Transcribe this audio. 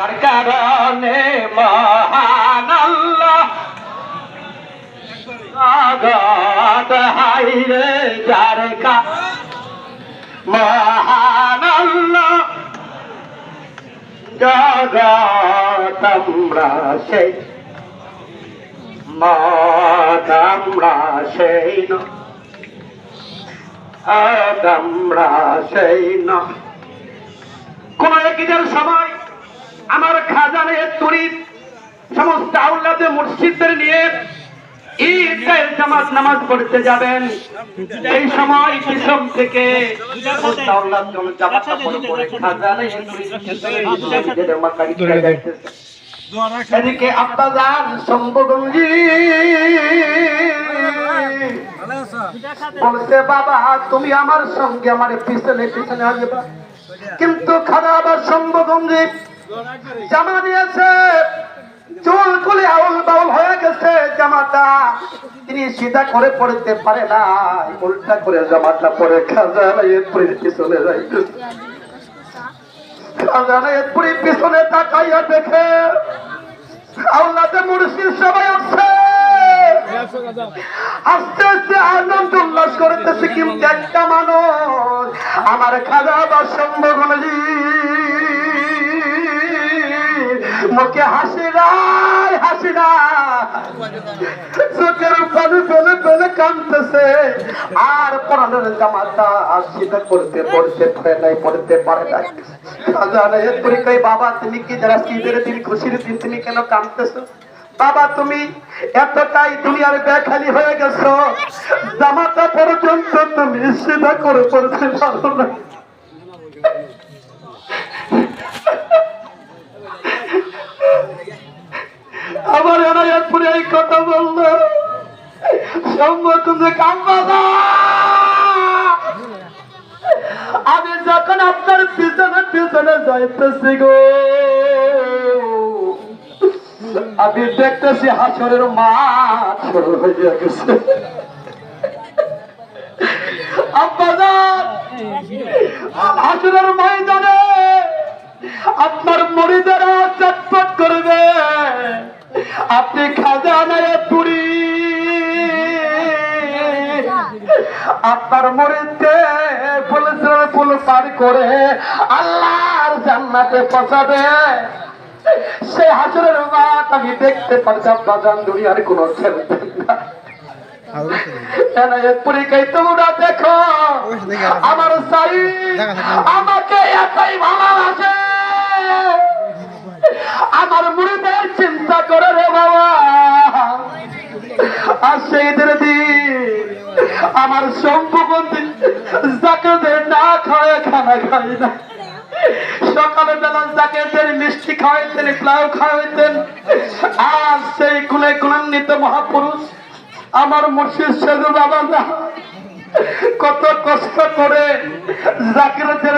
যার কারণে মহান আল্লাহ জগৎ হাইরে যার কা মহান আল্লাহ জগৎ আমরা সেই মত আমরা সেই ন। আমরা সেই ন। কোন একদিনের সময় আমার খাজানে তরি সমস্ত আউলাদে মুর্শিদদের নিয়ে ঈদের জামাত নামাজ পড়তে যাবেন। এই সময় পিছন থেকে। এদিকে আব্বাজান শম্ভুগঞ্জি বলছে বাবা তুমি আমার সঙ্গে আমার পিছনে পিছনে আসবা কিন্তু খারাপ আর শম্ভুগঞ্জি জামা দিয়েছে, চুল খুলে আউল বাউল হয়ে গেছে জামাটা। তিনি সিধা করে পড়তে পারে না উল্টা করে জামাটা পরে পিছনে তাকাইয়া দেখে মুর্শিদ সবাই আস্তে আস্তে আনন্দ উল্লাস করতেছে কিন্তু একটা মানুষ, আমার খাজা বা সম্ভব মুখে হাসি নাই, হাসি না চোখের পানি ফেলে ফেলে কাঁদতেছে। আর পড়ানোর জামাতা আর সেটা করতে, পড়তে পারে নাই, পড়তে পারে নাই। কই বাবা, তুমি কি যারা ঈদের দিন, খুশির দিন তুমি কেন কাঁদতেছো? বাবা, তুমি এতটাই দুনিয়ার বেখালি হয়ে গেছো। জামাতা পর্যন্ত তুমি সেটা করে পড়তে পারো না আমার এই কথা আমি যখন আপনার পিছনে পিছনে যাইতেছি গো, আমি দেখতেছি হাসরের মাঠ শুরু হাসরের ময়দানে আপনি খাজানায় পুরি আপনার মরিদকে পুলিশের পুল পার করে আল্লাহর জান্নাতে পৌঁছাবে। সে হাসরের মাঠ আমি দেখতে পারতাম বাজান দুনিয়ার কোনো খেলতে না দেখো? আমার সাই আমাকে একাই ভালোবাসে। আমার আমার সম্পূর্ণ যাকে না খাওয়া খানা খাই না। সকালে বেলা জাকেতের মিষ্টি খাওয়াইতেন প্লাউ খাওয়াইতেন। আর সেই গুণে গুণান্বিত মহাপুরুষ আমার মুর্শিদ সেজু বাবা কত কষ্ট করে জাকিরতের